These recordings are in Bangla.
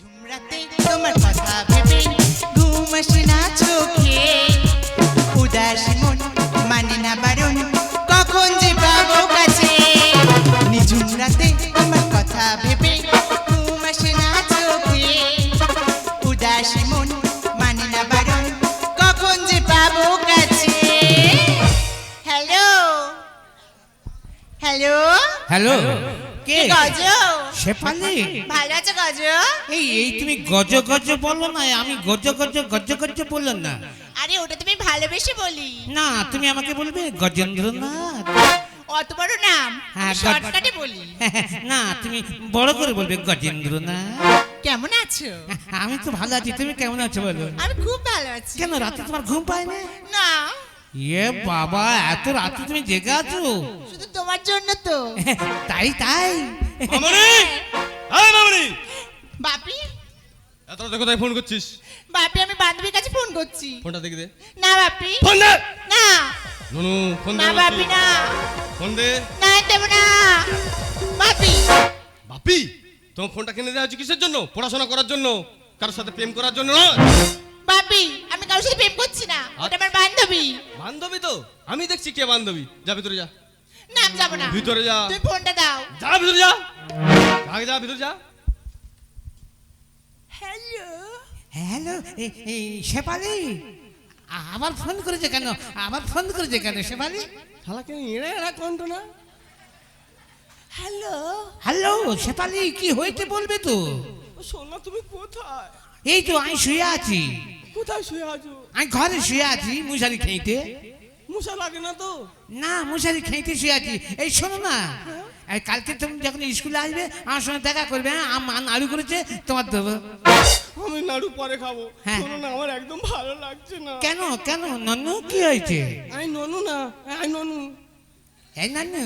ঝুমরাতে তোমার কথা ভেবে ঘুম আসে না চোখে। উদাসী মন মানে না বারণ কখন যে পাবো কাছে। নিঝুম রাতে তোমার কথা ভেবে ঘুম আসে না চোখে। উদাসী মন মানে না বারণ কখন যে পাবো কাছে। হ্যালো? হ্যালো? হ্যালো। কে গজ শেফালি। ভালো গজ। এই এই তুমি গজ গজ বলো না আমি গজ গজ গজ না। আরে ওটা তুমি ভালোবেসে বলি। না তুমি আমাকে বলবে গজেন্দ্রনাথ। অত বড় নাম হ্যাঁ, শর্টকাটে বলি। না তুমি বড় করে বলবে গজেন্দ্রনাথ। কেমন আছো? আমি তো ভালো আছি তুমি কেমন আছো বলো? আমি খুব ভালো আছি। কেন রাতে তোমার ঘুম পায় না? না। এ বাবা এত রাতে তুমি জেগে আছো? শুধু তোমার জন্য তো। তাই তাই। মামনি! এই মামনি! বাপি? এত রাতে কোথায় ফোন করছিস? বাপি আমি বান্ধবীর কাছে ফোন করছি। ফোনটা দেখি দে। না বাপি। ফোন দে! না। নুনু ফোন দে না বাপি না। ফোন দে। না দেব না। বাপি। বাপি তোমার ফোনটা কিনে দেওয়া হচ্ছে কিসের জন্য? পড়াশোনা করার জন্য? কারোর সাথে প্রেম করার জন্য নয়? বাপি আমি কারোর সাথে প্রেম করছি না। ওটা আমার বান্ধবী। বান্ধবী তো? আমি দেখছি কে বান্ধবী। যা ভিতরে যা। না আমি যাব না। ভিতরে যা। তুমি ফোনটা দাও। যা ভিতরে যা। আগে যা ভিতরে যা। হ্যালো হ্যালো এই শেফালি? আবার ফোন করেছে কেন? আবার ফোন করেছে কেন শেফালি? শালাকে এড়ে এড়া কন্ঠ না? হ্যালো হ্যালো শেফালি কি হয়েছে বলবে তো? সোনা তুমি কোথায়? এই তো আমি শুয়ে আছি। কোথায় শুয়ে আছো? আমি ঘরে শুয়ে আছি মশারি খেইতে। মশা লাগে না তো? না মশারি খেইতে শুয়ে আছি। এই শোনো না কালকে তুমি যখন স্কুলে আসবে আমার সঙ্গে দেখা করবে হ্যাঁ? আম আলু করেছে তোমার দেবো। আমি নাড়ু পরে খাব। হ্যাঁ। না আমার একদম ভালো লাগছে না। কেন? কেন? নন্নু কি হয়েছে? আই ননু না আই ননু। এই নান্নু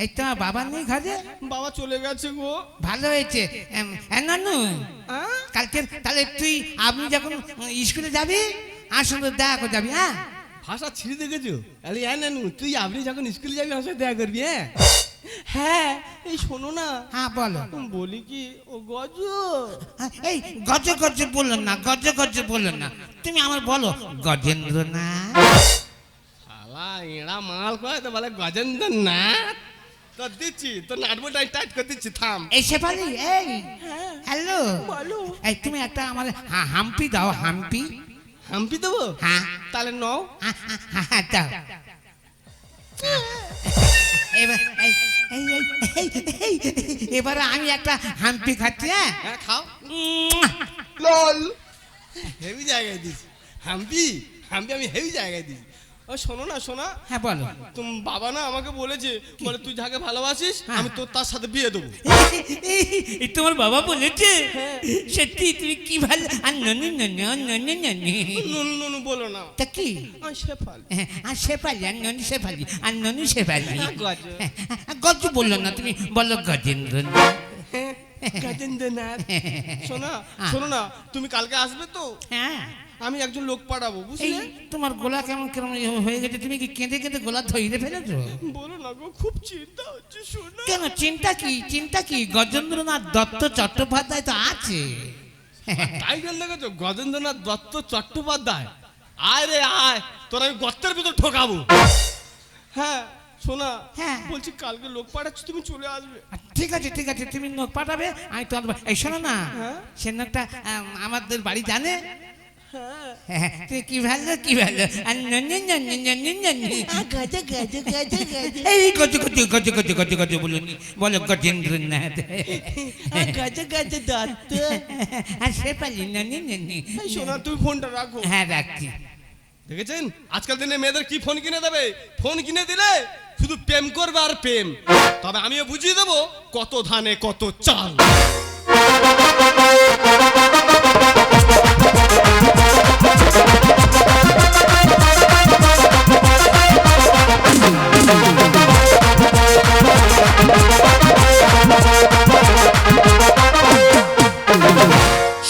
এই তোমার বাবা নেই ঘরে? বাবা চলে গেছে গো। ভালো হয়েছে। হ্যাঁ কালকে তাহলে তুই আপনি যখন স্কুলে যাবি আর সঙ্গে দেখা করে যাবি হ্যাঁ? ভাষা ছিঁড়ে দেখেছ? আরে হ্যাঁ নানু তুই আপনি যখন স্কুলে যাবি আমার সাথে দেখা করবি হ্যাঁ? হ্যাঁ এই শোনো না। হ্যাঁ বলো। বলি কি ও গজ। হ্যাঁ, এই গজ গজ বললেন না গজ গজ বললেন না। তুমি আমার বলো গজেন্দ্র না শালা এড়া মাল কয় তো বলে গজেন্দ্র না তো দিচ্ছি তো নাটবোটা টাইট করে দিচ্ছি থাম। এই শেফালি এই হ্যালো। বলো। এই তুমি একটা আমার হাম্পি দাও হাম্পি। হাম্পি দেবো? হ্যাঁ। তাহলে নও। হ্যাঁ, হ্যাঁ, হ্যাঁ, হ্যাঁ, দাও এবার এই এই এই এই এই এবারে আমি একটা হাম্পি খাচ্ছি হ্যাঁ? হ্যাঁ খাও। লল। হেভি জায়গায় দিছি হাম্পি হাম্পি আমি হেভি জায়গায় দিছি ও শোনো না শোনা। হ্যাঁ বলো। তুমি বাবা না আমাকে বলেছে বলে তুই যাকে ভালোবাসিস হ্যাঁ। আমি তোর তার সাথে বিয়ে দেবো। এই তোমার বাবা বলেছে? সত্যি তুমি কি ভালো? আর ননি ননি ননি ননি নুনু নুনু বলো না। তা কি? আমি শেফাল। আর শেফালি আর ননি শেফালি আর ননি শেফালি। গজ। গজ বলল না তুমি বলো গজেন্দ্র। গজেন্দ্রনাথ। শোনা শোনো না তুমি কালকে আসবে তো? হ্যাঁ। আমি একজন লোক পাঠাবো বুঝলে? তোমার গোলা কেমন কেমন হয়ে গেছে? তুমি কি কেঁদে কেঁদে গোলা ধইরে ফেলেছো? বলো না গো খুব চিন্তা হচ্ছে শোনা। কেন চিন্তা কি? চিন্তা কি? গজেন্দ্রনাথ দত্ত চট্টোপাধ্যায় তো আছে। টাইটেল দেখেছ গজেন্দ্রনাথ দত্ত চট্টোপাধ্যায়? আয় রে আয় তোর আমি গর্তের ভিতর ঠকাবো। হ্যাঁ শোনা হ্যাঁ। বলছি কালকে লোক পাঠাচ্ছি তুমি চলে আসবে। ঠিক আছে ঠিক আছে তুমি নোট পাঠাবে আমি তো এই শোনো না হ্যাঁ? সে আম, আমাদের বাড়ি জানে? কি ভালো কি ভালো? এই গজ গজ গজ গজ গজ গজ বলুন। বলো গজেন্দ্রনাথ। গজ গজ দত্ত। আর সে পালি ননি ননি শোনা তুমি ফোনটা রাখো। হ্যাঁ রাখছি। দেখেছেন? আজকাল দিনে মেয়েদের কি ফোন কিনে দেবে? ফোন কিনে দিলে শুধু প্রেম করবে আর প্রেম। তবে আমিও বুঝিয়ে দেবো কত ধানে কত চাল।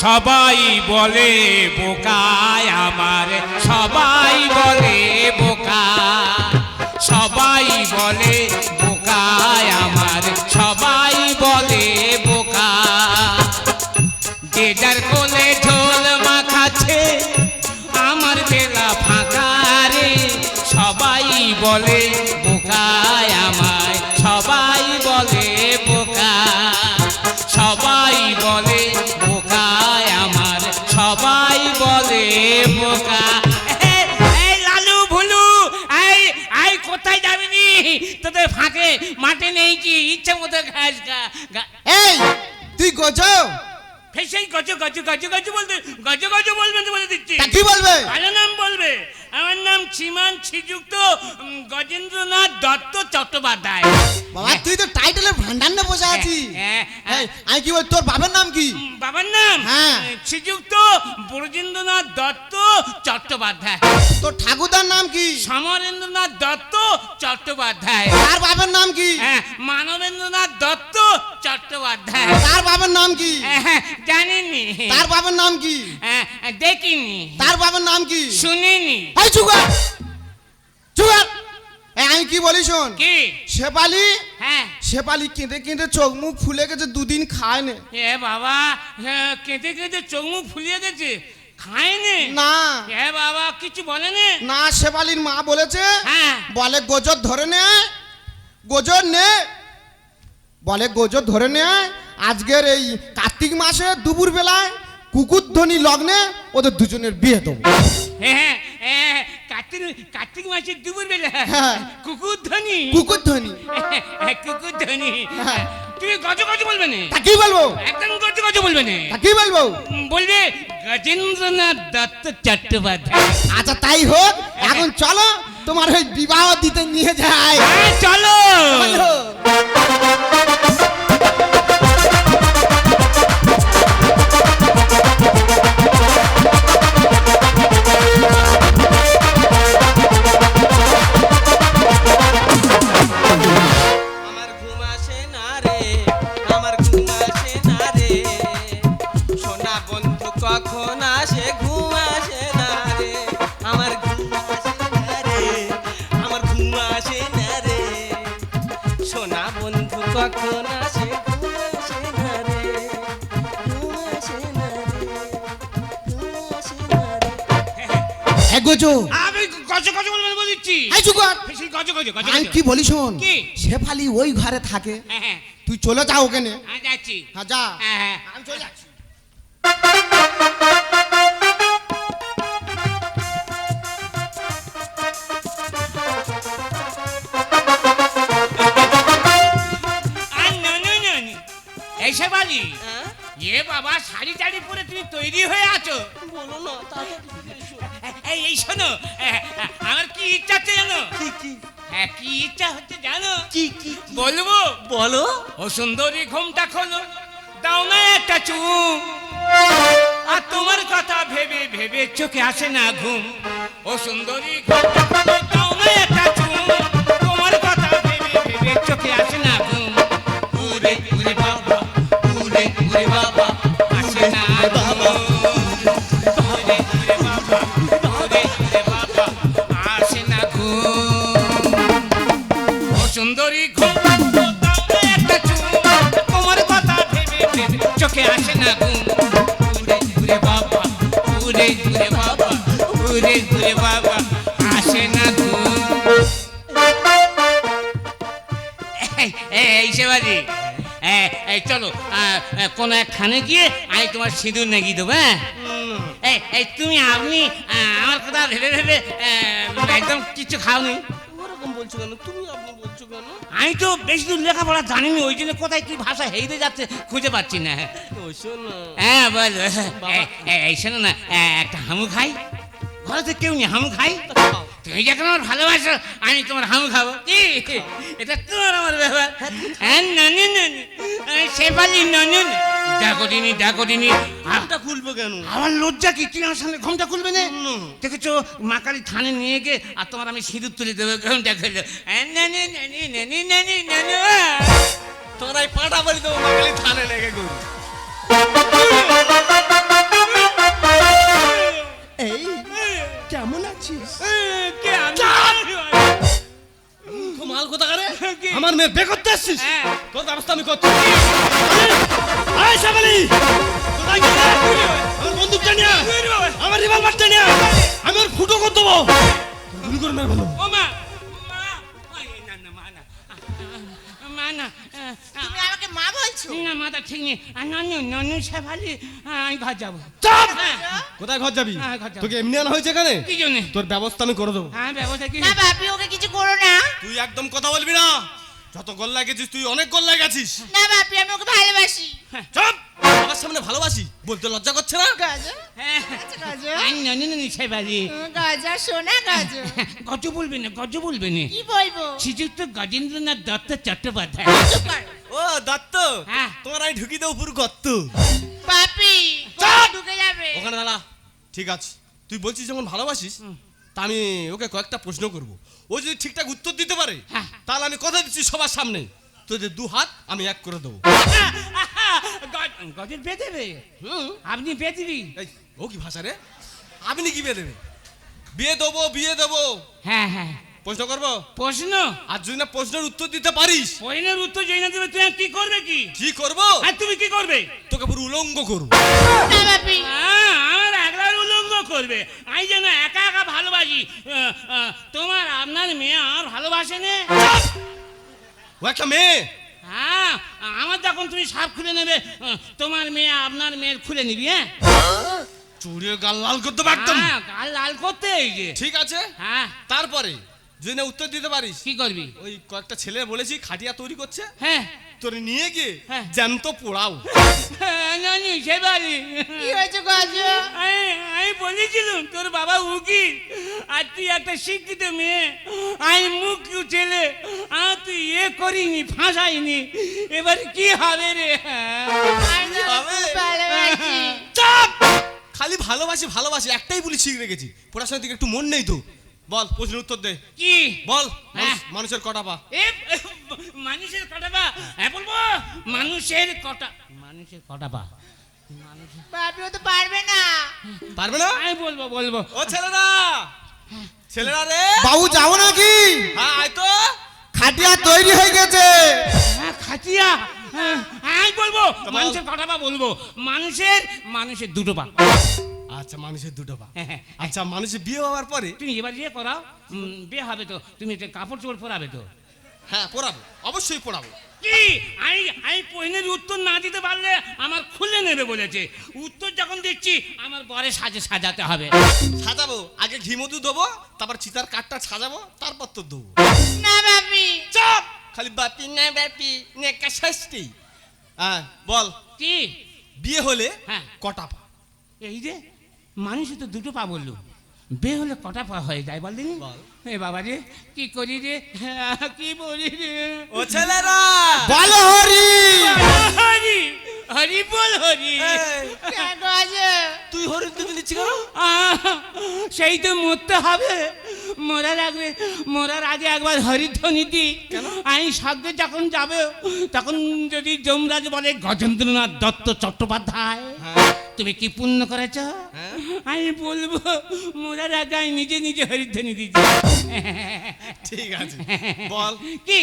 সবাই বলে বোকায় আমার সবাই বলে বোকা। সবাই বলে বলে বোকায় আমায়। সবাই বলে বোকা সবাই বলে বোকায় আমার। সবাই বলে বোকা কোথায় যাবি নি? তোদের ফাঁকে মাঠে নেই কি? ইচ্ছে মতো ঘাস গা গা- এই তুই গোছ সেই গজ গজ গজ গজ বলতে গজ গজ বলবে না বলে দিচ্ছি। কি বলবে? ভালো নাম বলবে। আমার নাম শ্রীমান শ্রীযুক্ত গজেন্দ্রনাথ দত্ত চট্টোপাধ্যায়। বাবা তুই তো টাইটেলের ভান্ডার নিয়ে বসে আছিস। হ্যাঁ, হ্যাঁ। আমি কি বল তোর বাবার নাম কি? বাবার নাম? হ্যাঁ। শ্রীযুক্ত ব্রজেন্দ্রনাথ দত্ত চট্টোপাধ্যায়। তোর ঠাকুরদার নাম কি? সমরেন্দ্রনাথ দত্ত চট্টোপাধ্যায়। তার বাবার নাম কি? হ্যাঁ মানবেন্দ্রনাথ দত্ত চট্টোপাধ্যায়। তার বাবার নাম কি? হ্যাঁ, জানিনি। তার বাবার নাম কি? হ্যাঁ, দেখিনি। তার বাবার নাম কি? শুনিনি। এই চুগার এই আমি কি বলি শোন? কি? শেপালি হ্যাঁ। শেপালি কেঁদে কেঁদে চোখ মুখ ফুলে গেছে দুদিন খায় না এ বাবা কেঁদে কেঁদে চোখ মুখ ফুলিয়ে গেছে খায়নি? না। এ বাবা কিছু বলেনি? না শেপালির মা বলেছে হ্যাঁ। বলে গোজর ধরে নে গোজর নে। বলে গোজর ধরে নে। আজকের এই কার্তিক মাসে দুপুর বেলায় কুকুর ধ্বনি লগ্নে ওদের দুজনের বিয়ে দেবো। হ্যাঁ হ্যাঁ কার্তিক কার্তিক মাসের দুপুর বেলা। হ্যাঁ। হ্যাঁ, হ্যাঁ। তুমি গজ গজ বলবে না? তা কি বলব? একদম গজ গজ বলবে না। তা কি বলব? বলবে গজেন্দ্রনাথ দত্ত চট্টোপাধ্যায়। আচ্ছা তাই হোক এখন চলো তোমার ওই বিবাহ দিতে নিয়ে যায় হ্যাঁ চলো। চলো। গোজো আমি গজ গজ বলবে না এই চুকার সেই গজ গজ গজ আমি কি বলি শোন? কি? শেফালি ওই ঘরে থাকে। হ্যাঁ হ্যাঁ। তুই চলে যা ওখানে। হ্যাঁ যাচ্ছি। হ্যাঁ যা। হ্যাঁ হ্যাঁ। আমি চলে যাচ্ছি। আর নো নো নো নো। এই শেফালি হ্যাঁ? এ বাবা শাড়ি টাড়ি পরে তুমি তৈরি হয়ে আছো। বলো না। এই এই শোনো। আমার কি ইচ্ছা হচ্ছে জানো? কি কি? হ্যাঁ কি ইচ্ছা হচ্ছে জানো? কি কি বলব? বলো। ও সুন্দরী ঘুমটা খোলো। দাও না একটা চুম। আর তোমার কথা ভেবে ভেবে চোখে আসে না ঘুম। ও সুন্দরী ঘুমটা খোলো। দাও না একটা চুম। তোমার কথা ভেবে ভেবে চোখে আসে না ঘুম। উরে উরে বাবা উরে উরে বাবা। এই- এই সেবাজি এই চলো কোনো একখানে গিয়ে আমি তোমার সিঁদুর নেগিয়ে দেবো হ্যাঁ? এই এই তুমি আপনি আমার কথা ভেবে ভেবে একদম কিছু খাওনি। ওরকম বলছো কেন? তুমি আপনি বলছো কেন? আমি তো বেশি দূর লেখাপড়া জানিনি ওই জন্য কোথায় কি ভাষা হেরে যাচ্ছে খুঁজে পাচ্ছি না হ্যাঁ? বল এই- শোনো না একটা হামু খাই। ঘরে তো কেউ নেই হামু খাই। তুমি যখন আমার ভালোবাসো আমি তোমার হামু খাব। কি? এটা তোমার আমার ব্যাপার। হ্যাঁ ননি ননি। সেপালি ননি। ডাকটিনি ডাকটিনি এটা খুলবো কেন? আমার লজ্জা কি? তুই আমার সামনে ঘুমটা খুলবে না? দেখেছ মা কালী থানে নিয়ে গিয়ে আর তোমার আমি সিঁদুর তুলে দেবো। ঘুমটা খুললো নানি নানি নানি নানি নানি। তোরা এই পাটা বাড়ি দেবো বাঙালি থানে লেগে গরু। আমার মেয়ে বেকর আসছিস? হ্যাঁ। তোর ব্যবস্থা আমি করছি আয় শ্যামালি! আমার বন্দুকটা নিয়ে আমার রিভলভারটা নিয়ে আমি ওর ফুটো করে দেবো। গুলি করে মেরে ও মা। না মা না। মা না। মা বলছো? না মাথা ঠিক নেই। নানু নানু শেফালি আমি ঘর যাব। চাপ! হ্যাঁ, কোথায় ঘর যাবি? হ্যাঁ, ঘর যাব। তোকে এমনি আনা হয়েছে এখানে? কি জন্য? তোর ব্যবস্থা আমি করে দেবো। হ্যাঁ ব্যবস্থা কি? না বাপি ওকে কিছু করো না। তুই একদম কথা বলবি না? যত গোল্লা গেছিস তুই অনেক গোল্লা গেছিস। না বাপি ওকে ভালোবাসি। চপ! আমার সামনে ভালোবাসি? বলতে লজ্জা করছে না? গাজা। হ্যাঁ। আচ্ছা গাজা। শেফালি গাজা শোনা গাজা। গজ বলবে না গজ বলবে না। কি বলব? শ্রীযুক্ত গজেন্দ্রনাথ দত্ত চট্টোপাধ্যায়। চুপ ও দত্ত হ্যাঁ। তোমার আমি ঢুকি দেবো পুরো গত্ত। বাপি চাপ! ঢুকে যাবে? ওখানে দাঁড়া। ঠিক আছে। তুই বলছিস যখন ভালোবাসিস তা আমি ওকে কয়েকটা প্রশ্ন করব। ও যদি ঠিকঠাক উত্তর দিতে পারে হ্যাঁ। তাহলে আমি কথা দিচ্ছি সবার সামনে। তোদের দু হাত আমি এক করে দেবো। গজের দেবে হুম। আপনি দিবি ও কি ভাষা রে? আপনি কি বিয়ে দেবে বিয়ে দেবো বিয়ে দেবো। হ্যাঁ হ্যাঁ। প্রশ্ন করব? প্রশ্ন? আর যদি না প্রশ্নের উত্তর দিতে পারিস। পয়নের উত্তর জেনে দেবে তুই আর কি করবে কি? কি করব? আর তুমি কি করবে? তোকে পুরো উলঙ্গ করব। না হ্যাঁ, আমার একবার উলঙ্গ করবে। আমি যেন একা একা ভালোবাসি। তোমার আপনার মেয়ে আমার ভালোবাসে নে। ও একটা মেয়ে। হ্যাঁ আমার যখন তুমি সাপ খুলে নেবে তোমার মেয়ে আপনার মেয়ের খুলে নিবি হ্যাঁ? চুড়িয়ে গাল লাল করতে পারতাম হ্যাঁ, গাল লাল করতে ঠিক আছে। হ্যাঁ। তারপরে? যদি না উত্তর দিতে পারিস। কি করবি? ওই কয়েকটা ছেলে বলেছি খাটিয়া তৈরি করছে। হ্যাঁ। তোর নিয়ে গিয়ে হ্যাঁ। জ্যান্ত পোড়াও। হ্যাঁ, জানি সে বাড়ি। কি হয়েছে আমি আমি বলেছিলাম তোর বাবা উকিল আর তুই একটা শিক্ষিত মেয়ে। আমি মুখ ছেলে আর তুই এ করিনি ফাঁসাইনি। এবার কি হবে রে? খালি ভালোবাসি ভালোবাসি একটাই বলি শিখ রেখেছি। পড়াশোনার দিকে একটু মন নেই তো। বল প্রশ্নের উত্তর দে। কি? বল হ্যাঁ। মানুষের কটা পা এ মানুষের কটা পা হ্যাঁ বলব? মানুষের কটা মানুষের কটা পা ও তো পারবে না। পারবে না? আমি বলব বলব। ও ছেলেরা! ছেলেরা রে! বাবু যাব নাকি? হ্যাঁ আয় তো। খাটিয়া তৈরি হয়ে গেছে। হ্যাঁ খাটিয়া। হ্যাঁ, আমি বলব। মানুষের কটা পা বলব। মানুষের মানুষের দুটো পা। আচ্ছা মানুষের দুটো পা। হ্যাঁ, হ্যাঁ। আচ্ছা মানুষের বিয়ে হওয়ার পরে? তুমি এবার ইয়ে করাও বিয়ে হবে তো তুমি একটা কাপড় চোপড় পরাবে তো। হ্যাঁ পড়াবো অবশ্যই পড়াবো কি? আমি আমি পহিনের উত্তর না দিতে পারলে আমার খুলে নেবে বলেছে। উত্তর যখন দিচ্ছি আমার পরে সাজে সাজাতে হবে। সাজাবো আগে ঘি মধু দেবো তারপর চিতার কাঠটা সাজাবো তারপর তো দেবো না বাপি। চাপ! খালি বাপি না বাপি নেকা ষষ্ঠী হ্যাঁ বল। কি? বিয়ে হলে হ্যাঁ। কটা পা? এই যে মানুষে তো দুটো পা বলল। বিয়ে হলে কটা পা হয়ে যায় বল। দিনি। এ বাবা রে কি করি রে? কি বলি রে? ও ছেলেরা! বলো হরি! হরি হরি বল হরি। তুই হরিণ তুমি নিচ্ছি কেন? আহ, সেই তো মরতে হবে। মরার আগে মরার আগে একবার হরিধ্বনি দি। আমি স্বর্গে যখন যাবে তখন যদি যমরাজ বলে গজেন্দ্রনাথ দত্ত চট্টোপাধ্যায়। তুমি কি পুণ্য করেছ? হ্যাঁ। আমি বলব মরার আগে আমি নিজে নিজে হরিধ্বনি দিচ্ছি ঠিক আছে। বল। কি?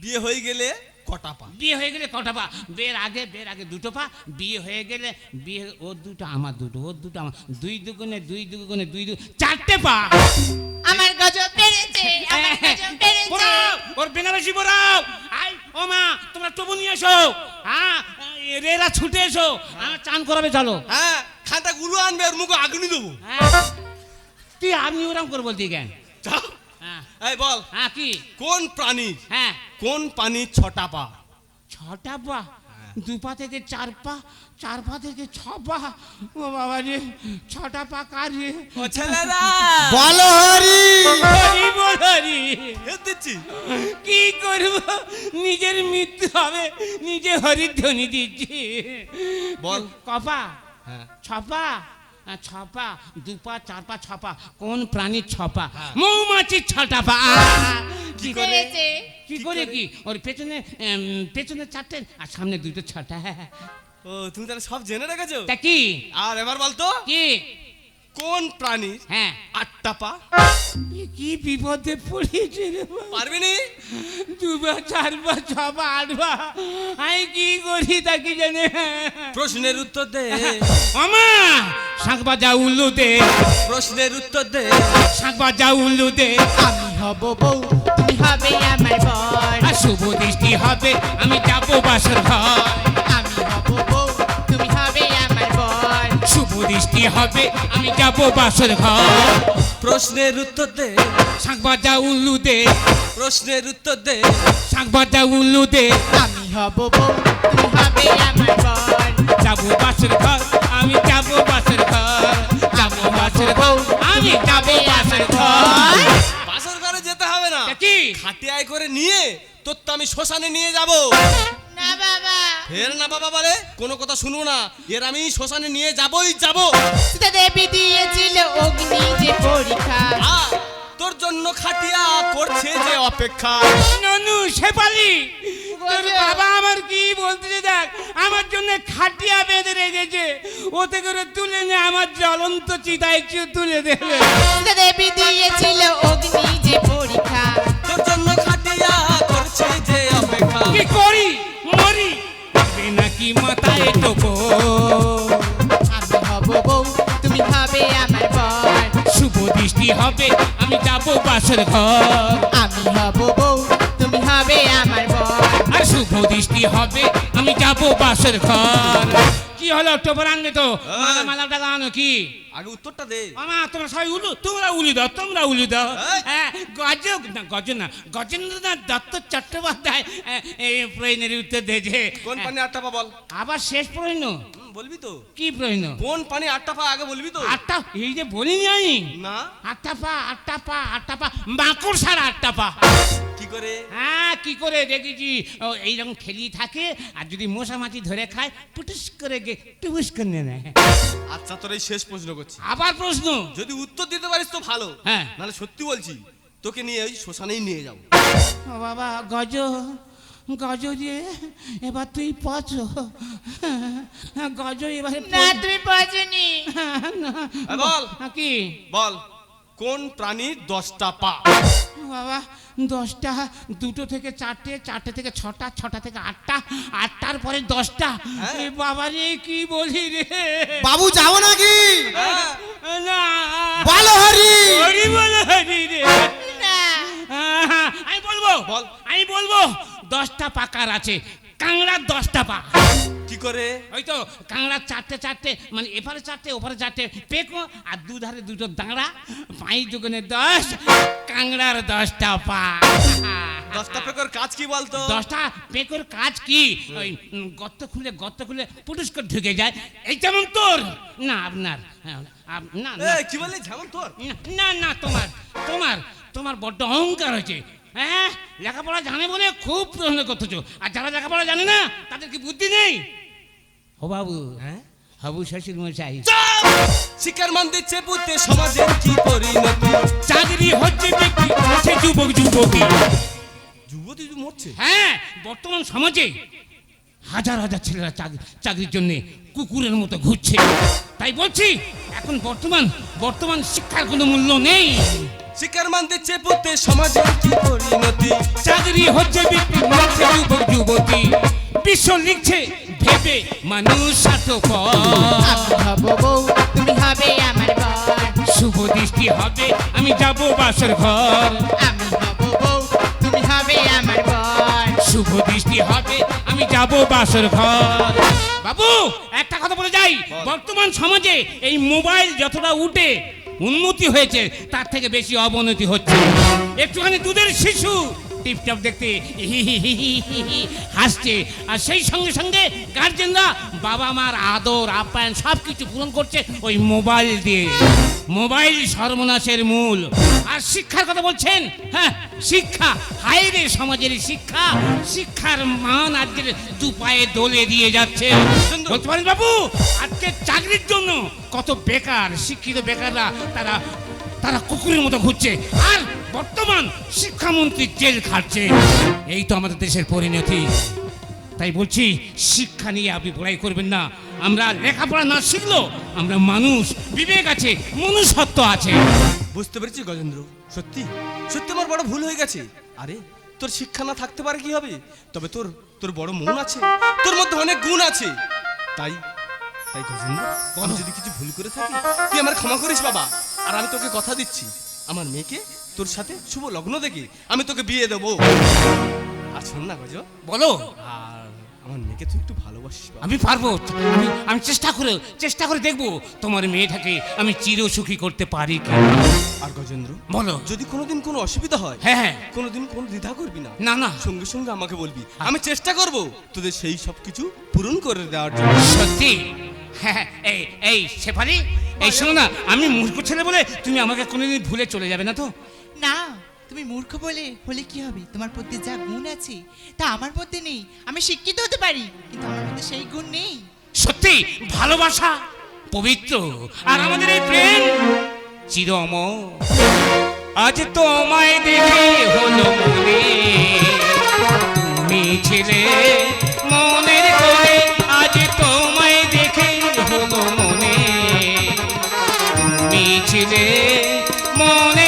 বিয়ে হয়ে গেলে কটা পা? বিয়ে হয়ে গেলে কটা পা? বিয়ের আগে বিয়ের আগে দুটো পা। বিয়ে হয়ে গেলে বিয়ে ওর দুটো আমার দুটো ওর দুটো আমার দুই দুগুণে দুই দুগুণে দুই দু চারটে পা। আমার গজব বেড়েছে আমার গজব বেড়েছে। ওর বেনারসি পড়াও। আই ও মা তোমরা তবু নিয়ে এসো। হ্যাঁ রেলা ছুটে এসো। আমার চান করাবে চলো। হ্যাঁ খাতা গুলো আনবে ওর মুখে আগুনি দেবো। হ্যাঁ। তুই আমি ওরকম করে বলতি কেন। হ্যাঁ। এই বল। হ্যাঁ কি? কোন প্রাণী? হ্যাঁ। কোন প্রাণী ছটা পা? ছটা পা? দু পা থেকে চার পা? চার পা থেকে ছ পা ও বাবা রে ছটা পা কার রে? ও ছেলেরা! বলো হরি। হরি বল হরি। হেত কি করব? নিজের মৃত্যু হবে নিজে হরিধ্বনি দিচ্ছি। বল। কপা হ্যাঁ। ছপা ছপা দুপা চার পা ছপা কোন প্রাণীর ছপা? হ্যাঁ। মৌমাছির ছটা পা। কি করে? কি করে কি? ওর পেছনে পেছনে চারটে আর সামনে দুটো ছটা। ও তুমি তাহলে সব জেনে রেখেছো? তা কি? আর এবার বলতো? কি? কোন প্রাণী হ্যাঁ। আটটা পা? কি বিপদে পড়েছে রে। পারবি নি? দুবার চারবার ছবার আটবার। আমি কি করি তা কি জানে? প্রশ্নের উত্তর দে। আমা শাঁখ বাজা উল্লু দে। প্রশ্নের উত্তর দে। শাঁখ বাজা উল্লু দে। আমি হব বউ তুমি হবে আমার বর। আর শুভ দৃষ্টি হবে আমি যাব বাসর ঘর। দৃষ্টি হবে আমি যাব বাসর ঘর। প্রশ্নের উত্তর দে। বাজা উল্লু দে। প্রশ্নের উত্তর দে। বাজা উল্লু দে। আমি হব বউ তুমি হবে আমার বর যাব বাসর ঘর আমি যাব বাসর ঘর। যাব বাসর ঘর আমি যাব বাসর ঘর। বাসর ঘরে যেতে হবে না। কি? খাটিয়ায় করে নিয়ে তোর তো আমি শ্মশানে নিয়ে যাব। না বাবা। ফের না বাবা বলে? কোনো কথা শুনব না। এর আমি শ্মশানে নিয়ে যাবই যাব। সীতা দেবী দিয়েছিল অগ্নি যে পরীক্ষা। তোর জন্য খাটিয়া করছে যে অপেক্ষা। ননু শেফালি তোর বাবা আমার কি বলতেছে দেখ আমার জন্য খাটিয়া বেঁধে রেখেছে। ওতে করে তুলে নে আমার জ্বলন্ত চিতায় তুলে দেবে। দেবী দিয়েছিল অগ্নি যে পরীক্ষা। টোপো আমি হব বউ তুমি হবে আমার বর। শুভ দৃষ্টি হবে আমি যাব বাসর ঘর। আমি হব বউ তুমি হবে আমার বর। আর শুভ দৃষ্টি হবে আমি যাব বাসর ঘর। হলো টোপর আনবে তো মালা মালাটা আনো কি আগে উত্তরটা দে। মামা তোমরা সবাই উলু তোমরা উলি দাও তোমরা উলি দাও। হ্যাঁ। গজ না গজ না গজেন্দ্রনাথ দত্ত চট্টোপাধ্যায় হ্যাঁ, এই প্রশ্নের উত্তর দিয়েছে কোন পানি আটটা পা বল? আবার শেষ প্রশ্ন? বলবি তো। কি প্রশ্ন? কোন পানি আটটা পা আগে বলবি তো? আটটা এই যে বলিনি আমি। না। আটটা পা আটটা পা আটটা পা মাকড় সারা আটটা পা। কি করে? হ্যাঁ কি করে দেখেছি? এইরকম খেলি থাকে আর যদি মশা মাছি ধরে খায় পুটুস করে গে করে নেয় আচ্ছা তোর এই শেষ প্রশ্ন করছি। আবার প্রশ্ন? যদি উত্তর দিতে পারিস তো ভালো। হ্যাঁ। নাহলে সত্যি বলছি তোকে নিয়ে ওই শ্মশানেই নিয়ে যাব। ও বাবা গজ গজ দিয়ে এবার তুই পচ। গজ এবারে না তুই পছনি বল। কি? বল। কোন প্রাণীর দশটা পা? বাবা দশটা দুটো থেকে চারটে চারটে থেকে ছটা ছটা থেকে আটটা আটটার পরে দশটা। বাবা রে কি বলি রে? বাবু যাব নাকি? না। বলো হরি। হরি বল হরি রে। না। আমি বলব বল। আমি বলব দশটা পাকার আছে। কাংড়ার দশটা পা। কি করে? ওই তো কাংড়ার চারটে চারটে মানে এপারে চারটে ওপারে চারটে পেকো আর দুধারে দুটো দাঁড়া পাঁচ দুগুনে দশ কাংড়ার দশটা পা। দশটা পেকর কাজ কি বলতো? দশটা পেকোর কাজ কি? ওই গর্ত খুলে গর্ত খুলে পুটুস করে ঢুকে যায়। এই যেমন তোর। না আপনার হ্যাঁ, না কি বললি? যেমন তোর। না না তোমার তোমার তোমার বড্ড অহংকার হয়েছে। হ্যাঁ লেখাপড়া জানে বলে খুব প্রশ্ন করতেছো। আর যারা লেখাপড়া জানে না তাদের কি বুদ্ধি নেই? ও বাবু হ্যাঁ? হাবু শ্বশুর মশাই। শিকার মান দিচ্ছে পুঁতে সমাজের কি পরিণতি? চাকরি হচ্ছে ব্যক্তি হচ্ছে যুবক যুবতী। যুবতী মরছে। হ্যাঁ বর্তমান সমাজে হাজার হাজার ছেলেরা চাকরির জন্য কুকুরের মতো ঘুরছে। তাই বলছি এখন বর্তমান বর্তমান শিক্ষার কোনো মূল্য নেই। শিকার মান দিচ্ছে পুঁতে সমাজের কি পরিণতি? চাকরি হচ্ছে বিক্রি যুবক যুবতী। বিশ্ব লিখছে ভেবে মানুষ স্বার্থপর। তুমি হবে আমার শুভ দৃষ্টি হবে আমি যাব বাসর ঘর। আমি হব বউ তুমি হবে আমার বর। শুভ দৃষ্টি হবে আমি যাব বাসর ঘর। বাবু একটা কথা বলে যাই। বর্তমান সমাজে এই মোবাইল যতটা উঠে উন্নতি হয়েছে, তার থেকে বেশি অবনতি হচ্ছে। একটুখানি দুধের শিশু। টিপটপ দেখতে হাসছে। আর সেই সঙ্গে সঙ্গে গার্জেনরা বাবা মার আদর, আপ্যায়ন সব কিছু পূরণ করছে ওই মোবাইল দিয়ে। মোবাইল সর্বনাশের মূল। আর শিক্ষার কথা বলছেন? হ্যাঁ শিক্ষা। হাইরে সমাজের শিক্ষা। শিক্ষার মান আজকের দু পায়ে দোলে দিয়ে যাচ্ছে। বলতে পারেন বাবু, আজকে চাকরির জন্য কত বেকার, শিক্ষিত বেকাররা তারা তারা কুকুরের মতো ঘুরছে। আর বর্তমান শিক্ষামন্ত্রী জেল খাটছে। এই তো আমাদের দেশের পরিণতি। তাই বলছি, শিক্ষা নিয়ে আপনি বড়াই করবেন না। আমরা লেখাপড়া না শিখলো আমরা মানুষ, বিবেক আছে, মনুষ্যত্ব আছে। বুঝতে পেরেছি গজেন্দ্র। সত্যি? সত্যি আমার বড় ভুল হয়ে গেছে? আরে তোর শিক্ষা না থাকতে পারে কি হবে? তবে তোর তোর বড় মন আছে। তোর মধ্যে অনেক গুণ আছে। তাই তাই গজেন্দ্র আমি যদি কিছু ভুল করে থাকি তুই আমার ক্ষমা করিস বাবা। আর আমি তোকে কথা দিচ্ছি। আমার মেয়েকে তোর সাথে শুভ লগ্ন দেখে আমি তোকে বিয়ে দেবো। আর শোন না গজ বলো। আর আমার মেয়েকে তুই একটু ভালোবাসিস বাবা। আমি পারব। আমি আমি চেষ্টা করে চেষ্টা করে দেখব তোমার মেয়েটাকে আমি চিরসুখী করতে পারি কি আর গজেন্দ্র বলো। যদি কোনোদিন কোনো অসুবিধা হয় হ্যাঁ হ্যাঁ। কোনোদিন কোনো দ্বিধা করবি না। না না। সঙ্গে সঙ্গে আমাকে বলবি আমি চেষ্টা করব তোদের সেই সব কিছু পূরণ করে দেওয়ার জন্য। সত্যি? হ্যাঁ হ্যাঁ, এই এই শেফালি এই শোনো না আমি মূর্খ ছেলে বলে তুমি আমাকে কোনোদিন ভুলে চলে যাবে না তো? না তুমি মূর্খ বলে হলে কি হবে? তোমার মধ্যে যা গুণ আছে, তা আমার মধ্যে নেই। আমি শিক্ষিত হতে পারি, কিন্তু আমার মধ্যে সেই গুণ নেই। সত্যি, ভালোবাসা, পবিত্র। আর আমাদের এই প্রেম চিরম আজ তোমায় দেখে হলো মনে। তুমি ছিলে মনের কোণে আজ তোমায় দেখে হলো মনে। তুমি ছিলে মনের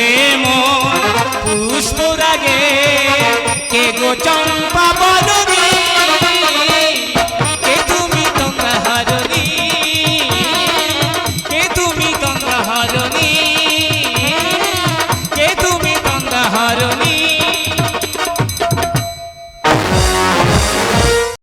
রাঙালে মন পুষ্প রাগে। কে গো চম্পা বদনী